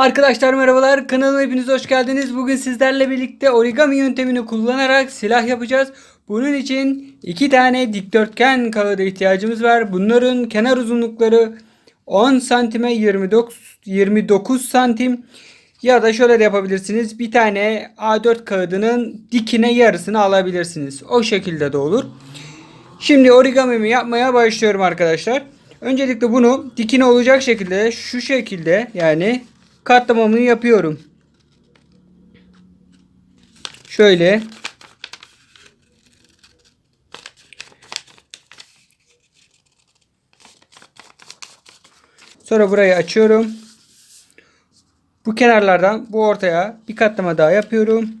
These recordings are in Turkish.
Arkadaşlar merhabalar kanalıma hepiniz hoş geldiniz. Bugün sizlerle birlikte origami yöntemini kullanarak silah yapacağız. Bunun için iki tane dikdörtgen kağıda ihtiyacımız var. Bunların kenar uzunlukları 10 santime 29, 29 santim ya da şöyle de yapabilirsiniz. Bir tane A4 kağıdının dikine yarısını alabilirsiniz. O şekilde de olur. Şimdi origamimi yapmaya başlıyorum arkadaşlar. Öncelikle bunu dikine olacak şekilde şu şekilde yani katlamamı yapıyorum. Şöyle Sonra burayı açıyorum. Bu kenarlardan bu ortaya bir katlama daha yapıyorum.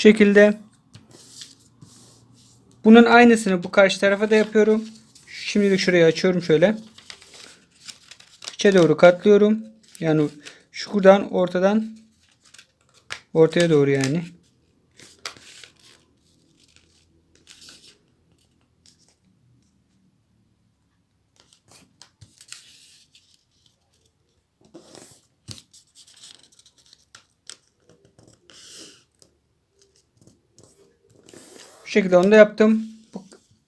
Şekilde. Bunun aynısını bu karşı tarafa da yapıyorum. Şimdilik şurayı açıyorum şöyle. İçe doğru katlıyorum. Yani şuradan ortadan ortaya doğru yani. Şekilde onu da yaptım. Bu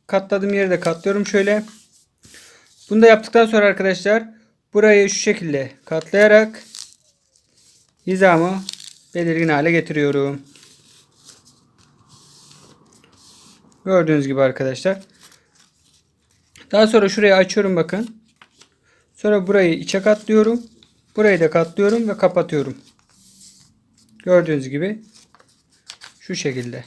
katladığım yeri de katlıyorum şöyle. Bunu da yaptıktan sonra arkadaşlar burayı şu şekilde katlayarak hizamı belirgin hale getiriyorum. Gördüğünüz gibi arkadaşlar. Daha sonra şurayı açıyorum bakın. Sonra burayı içe katlıyorum. Burayı da katlıyorum ve kapatıyorum. Gördüğünüz gibi şu şekilde.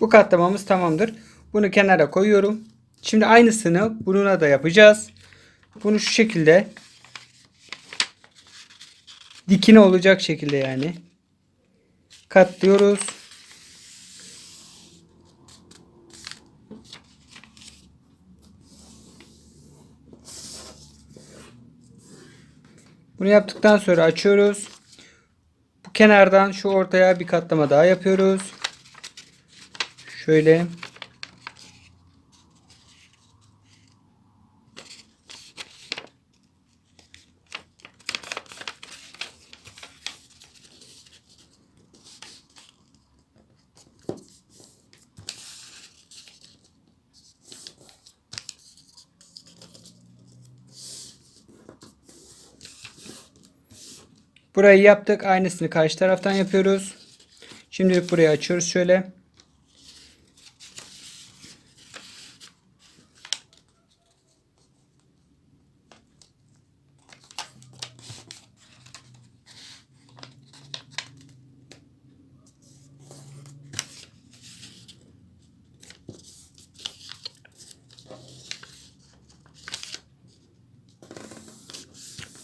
Bu katlamamız tamamdır. Bunu kenara koyuyorum. Şimdi aynısını bununla da yapacağız. Bunu şu şekilde dikine olacak şekilde yani katlıyoruz. Bunu yaptıktan sonra açıyoruz. Bu kenardan şu ortaya bir katlama daha yapıyoruz. Şöyle. Burayı yaptık. Aynısını karşı taraftan yapıyoruz. Şimdilik burayı açıyoruz şöyle.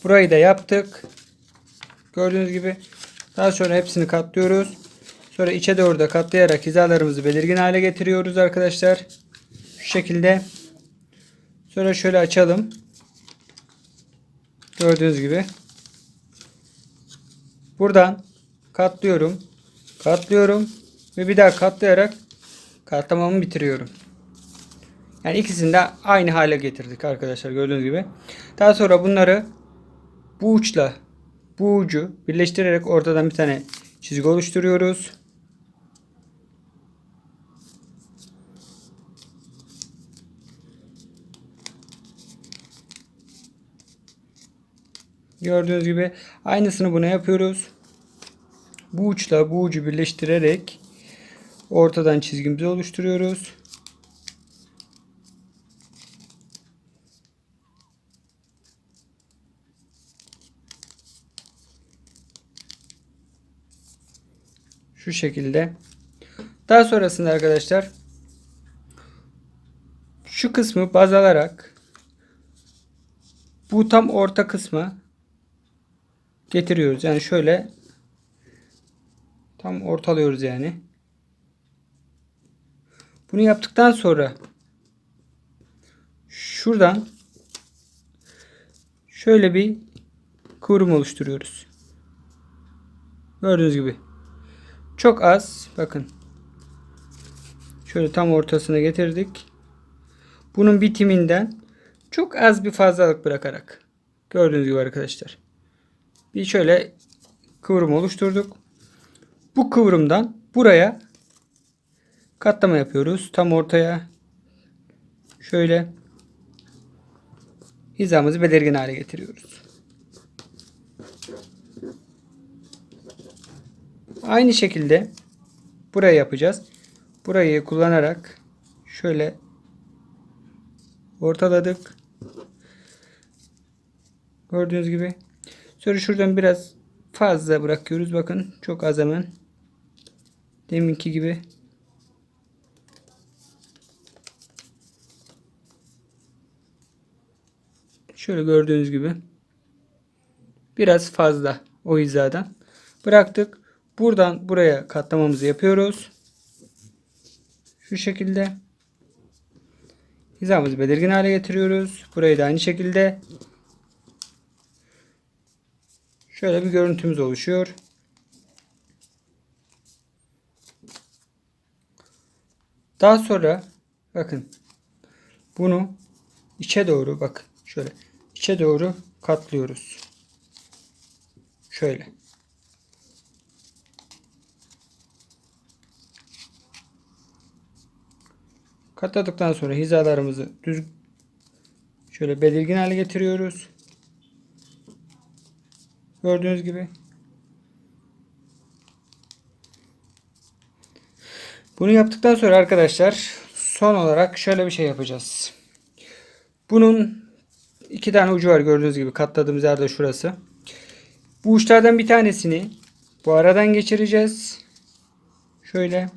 Burayı da yaptık. Gördüğünüz gibi. Daha sonra hepsini katlıyoruz. Sonra içe doğru da katlayarak hizalarımızı belirgin hale getiriyoruz arkadaşlar. Şu şekilde. Sonra şöyle açalım. Gördüğünüz gibi. Buradan katlıyorum. Katlıyorum. Ve bir daha katlayarak katlamamı bitiriyorum. Yani ikisini de aynı hale getirdik arkadaşlar gördüğünüz gibi. Daha sonra bunları bu uçla bu ucu birleştirerek ortadan bir tane çizgi oluşturuyoruz. Gördüğünüz gibi aynısını buna yapıyoruz. Bu uçla bu ucu birleştirerek ortadan çizgimizi oluşturuyoruz. Şu şekilde. Daha sonrasında arkadaşlar şu kısmı baz alarak bu tam orta kısmı getiriyoruz. Yani şöyle tam ortalıyoruz yani. Bunu yaptıktan sonra şuradan şöyle bir kıvrım oluşturuyoruz. Gördüğünüz gibi. Çok az. Bakın. Şöyle tam ortasına getirdik. Bunun bitiminden çok az bir fazlalık bırakarak. Gördüğünüz gibi arkadaşlar. Bir şöyle kıvrım oluşturduk. Bu kıvrımdan buraya katlama yapıyoruz. Tam ortaya şöyle hizamızı belirgin hale getiriyoruz. Aynı şekilde buraya yapacağız. Burayı kullanarak şöyle ortaladık. Gördüğünüz gibi. Sonra şuradan biraz fazla bırakıyoruz. Bakın çok az hemen. Deminki gibi. Şöyle gördüğünüz gibi. Biraz fazla o hizadan. Bıraktık. Buradan buraya katlamamızı yapıyoruz. Şu şekilde. Hizamızı belirgin hale getiriyoruz. Burayı da aynı şekilde. Şöyle bir görüntümüz oluşuyor. Daha sonra bakın bunu içe doğru bakın şöyle içe doğru katlıyoruz. Şöyle. Katladıktan sonra hizalarımızı düz şöyle belirgin hale getiriyoruz. Gördüğünüz gibi. Bunu yaptıktan sonra arkadaşlar son olarak şöyle bir şey yapacağız. Bunun iki tane ucu var gördüğünüz gibi katladığımız yerde şurası. Bu uçlardan bir tanesini bu aradan geçireceğiz. Şöyle.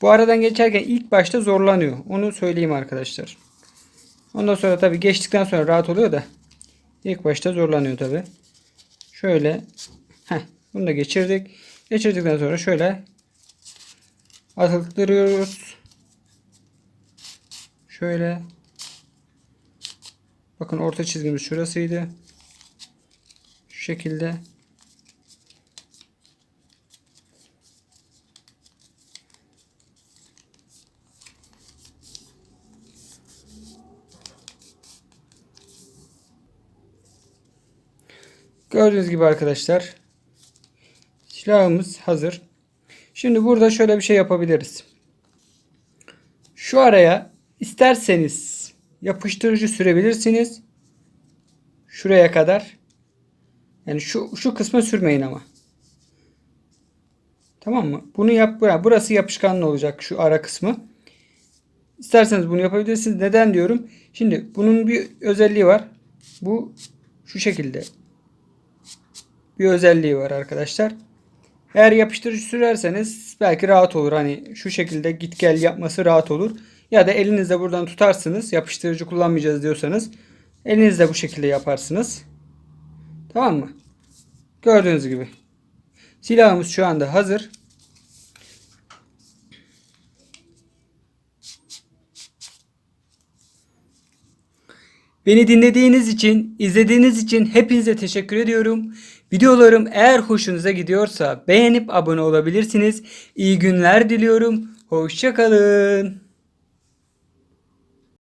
Bu aradan geçerken ilk başta zorlanıyor. Onu söyleyeyim arkadaşlar. Ondan sonra tabi geçtikten sonra rahat oluyor da ilk başta zorlanıyor tabi. Şöyle heh, bunu da geçirdik. Geçirdikten sonra şöyle atıktırıyoruz. Şöyle bakın orta çizgimiz şurasıydı. Şu şekilde Gördüğünüz gibi arkadaşlar silahımız hazır. Şimdi burada şöyle bir şey yapabiliriz. Şu araya isterseniz yapıştırıcı sürebilirsiniz. Şuraya kadar. Yani şu şu kısma sürmeyin ama. Tamam mı? Bunu yap. Burası yapışkanlı olacak şu ara kısmı. İsterseniz bunu yapabilirsiniz. Neden diyorum? Şimdi bunun bir özelliği var. Bu şu şekilde bir özelliği var arkadaşlar. Eğer yapıştırıcı sürerseniz belki rahat olur. Hani şu şekilde git gel yapması rahat olur. Ya da elinizde buradan tutarsınız. Yapıştırıcı kullanmayacağız diyorsanız elinizde bu şekilde yaparsınız. Tamam mı? Gördüğünüz gibi. Silahımız şu anda hazır. Beni dinlediğiniz için, izlediğiniz için hepinize teşekkür ediyorum. Videolarım eğer hoşunuza gidiyorsa beğenip abone olabilirsiniz. İyi günler diliyorum. Hoşçakalın.